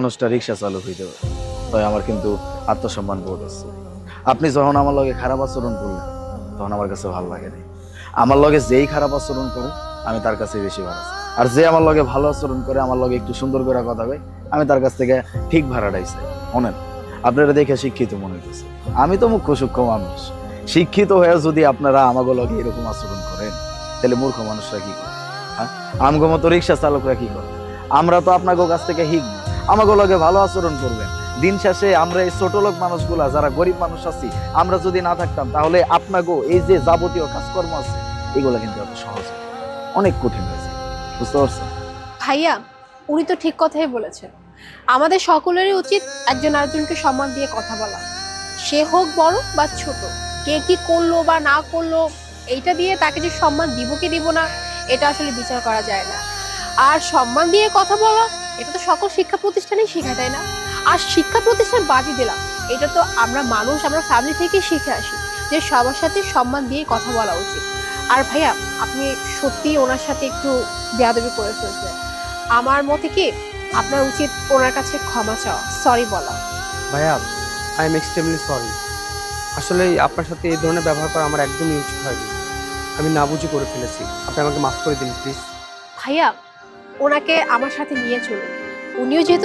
মানুষটা রিক্সা চালক হইতে পারে তাই আমার কিন্তু আত্মসম্মান বোধ আছে। আপনি যখন আমার লগে খারাপ আচরণ করলেন, তখন আমার কাছে ভালো লাগে নাই। আমার লগে যেই খারাপ আচরণ করে, আমি তার কাছে বেশি ভালো আছি। আর যে আমার লগে ভালো আচরণ করে, আমার লগে একটু সুন্দর করে কথা কয়, আমি তার কাছ থেকে ঠিক ভাড়াটাই চাই। শোনেন, আপনারা দেখে শিক্ষিত মনে হইতেছে। আমি তো মুখ্য সূক্ষ্ম মানুষ। শিক্ষিত হয়ে যদি আপনারা আমাকে লগে এরকম আচরণ করেন, তাহলে মূর্খ মানুষরা কি করে হ্যাঁ? আমগো মতো রিক্সা চালকরা কি করে আমরা তো আপনাকে কাছ থেকে শিখব। আমাকে লগে ভালো আচরণ করবেন দিন শেষে আমরা এই ছোট লোক মানুষগুলা, যারা গরিব মানুষ আছি, আমরা যদি না থাকতাম, তাহলে আপনাকেও এই যে যাবতীয় কাজকর্ম আছে, এগুলো কিন্তু এত সহজ অনেক কঠিন হয়েছে বুঝতে পারছেন? ভাইয়া, উনি তো ঠিক কথাই বলেছেন। আমাদের সকলেরই উচিত একজন আরেকজনকে সম্মান দিয়ে কথা বলা। সে হোক বড় বা ছোট, কে কি করল বা না করল, এইটা দিয়ে তাকে যে সম্মান দিব কি দিব না, এটা আসলে বিচার করা যায় না। আর সম্মান দিয়ে কথা বলা এটা তো সকল শিক্ষা প্রতিষ্ঠানেই শেখা যায় না? আর শিক্ষা প্রতিষ্ঠান বাদই দিলাম। এটা তো আমরা মানুষ আমরা ফ্যামিলি থেকে শিখে আসি যে সবার সাথে সম্মান দিয়ে কথা বলা উচিত। আর ভাইয়া আপনি সত্যি ওনার সাথে একটু বেয়াদবি করে ফেলছেন। আমার মতে কি আপনার উচিত ওনার কাছে ক্ষমা চাওয়া। সরি বলা। ভাইয়া আই এম এক্সট্রিমলি সরি আসলে আপনার সাথে এই ধরনের ব্যবহার করা আমার একদমই উচিত হয়নি। আমি না বুঝে করে ফেলেছি। আপনি আমাকে মাফ করে দিন প্লিজ ভাইয়া ওনাকে আমার সাথে নিয়ে চলুন। উনিও যেহেতু